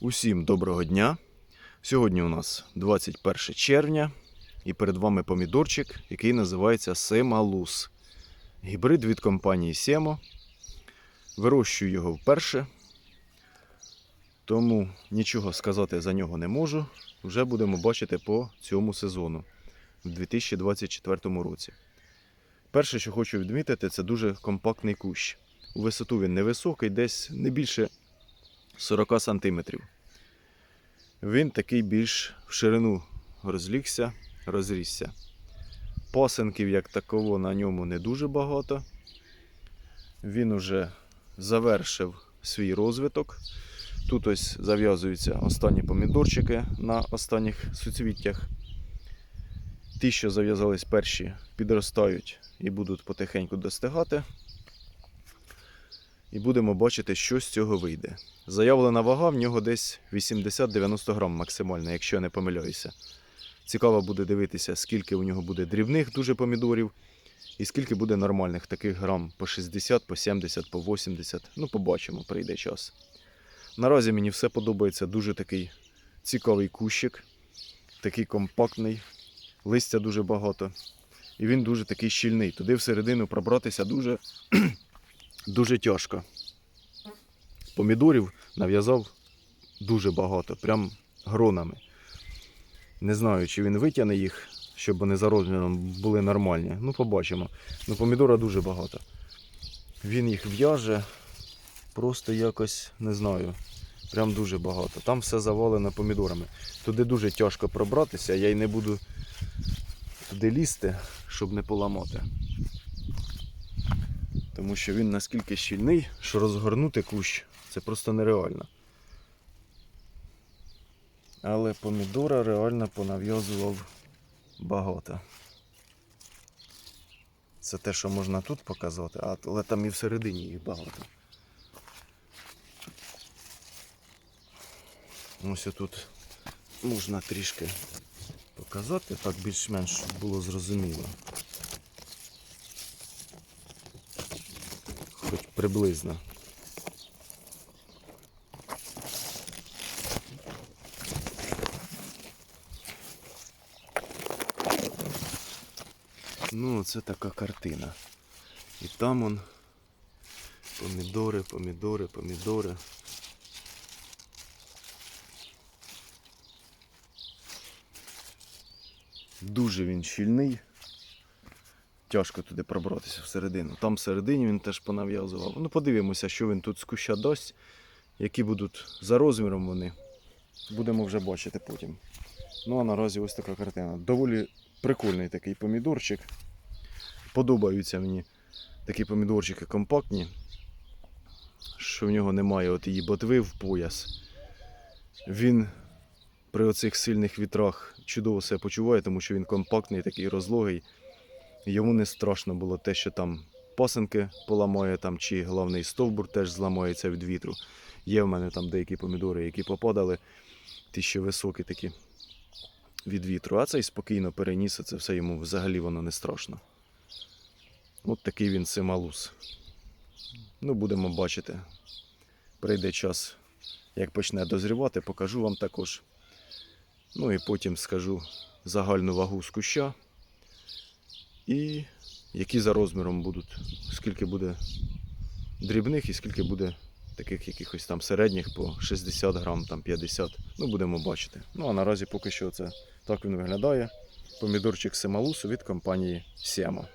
Усім доброго дня. Сьогодні у нас 21 червня, і перед вами помідорчик, який називається Семалус. Гібрид від компанії Семо. Вирощую його вперше, тому нічого сказати за нього не можу. Вже будемо бачити по цьому сезону в 2024 році. Перше, що хочу відмітити, це дуже компактний кущ. У висоту він невисокий, десь не більше 40 сантиметрів. Він такий більш в ширину розлігся, розрісся. Пасенків, як таково, на ньому не дуже багато. Він уже завершив свій розвиток. Тут ось зав'язуються останні помідорчики на останніх суцвіттях. Ті, що зав'язались перші, підростають і будуть потихеньку достигати. І будемо бачити, що з цього вийде. Заявлена вага в нього десь 80-90 грам максимально, якщо я не помиляюся. Цікаво буде дивитися, скільки у нього буде дрібних дуже помідорів, і скільки буде нормальних таких грам по 60, по 70, по 80. Ну, побачимо, прийде час. Наразі мені все подобається дуже такий цікавий кущик, такий компактний, листя дуже багато. І він дуже такий щільний. Туди всередину пробратися дуже, дуже тяжко. Помідорів нав'язав дуже багато, прям гронами. Не знаю, чи він витягне їх, щоб вони за були нормальні. Ну, побачимо. Ну, помідора дуже багато. Він їх в'яже, просто якось не знаю. Прям дуже багато. Там все завалено помідорами. Туди дуже тяжко пробратися, я й не буду туди лізти, щоб не поламати. Тому що він наскільки щільний, що розгорнути кущ це просто нереально. Але помідора реально понав'язував багато. Це те, що можна тут показати, але там і всередині їх багато. Ось тут можна трішки показати, так більш-менш було зрозуміло. Приблизно. Ну, це така картина. І там он помідори, помідори, помідори. Дуже він щільний. Тяжко туди пробратися всередину. Там всередині він теж понав'язував. Ну, подивимося, що він тут з куща дасть, які будуть за розміром вони. Будемо вже бачити потім. Ну а наразі ось така картина. Доволі прикольний такий помідорчик. Подобаються мені такі помідорчики компактні, що в нього немає от її ботви в пояс. Він при оцих сильних вітрах чудово себе почуває, тому що він компактний, такий розлогий. Йому не страшно було те, що там пасенки поламає, там, чи головний стовбур теж зламається від вітру. Є в мене там деякі помідори, які попадали, ті ще високі такі від вітру, а цей спокійно переніс, це все йому взагалі воно не страшно. От такий він сималус. Ну, будемо бачити. Прийде час, як почне дозрівати, покажу вам також. Ну і потім скажу загальну вагу з куща. І які за розміром будуть, скільки буде дрібних і скільки буде таких якихось там середніх по 60 грам, там 50. Ну, будемо бачити. Ну а наразі поки що це так він виглядає. Помідорчик Семалусу від компанії Сіама.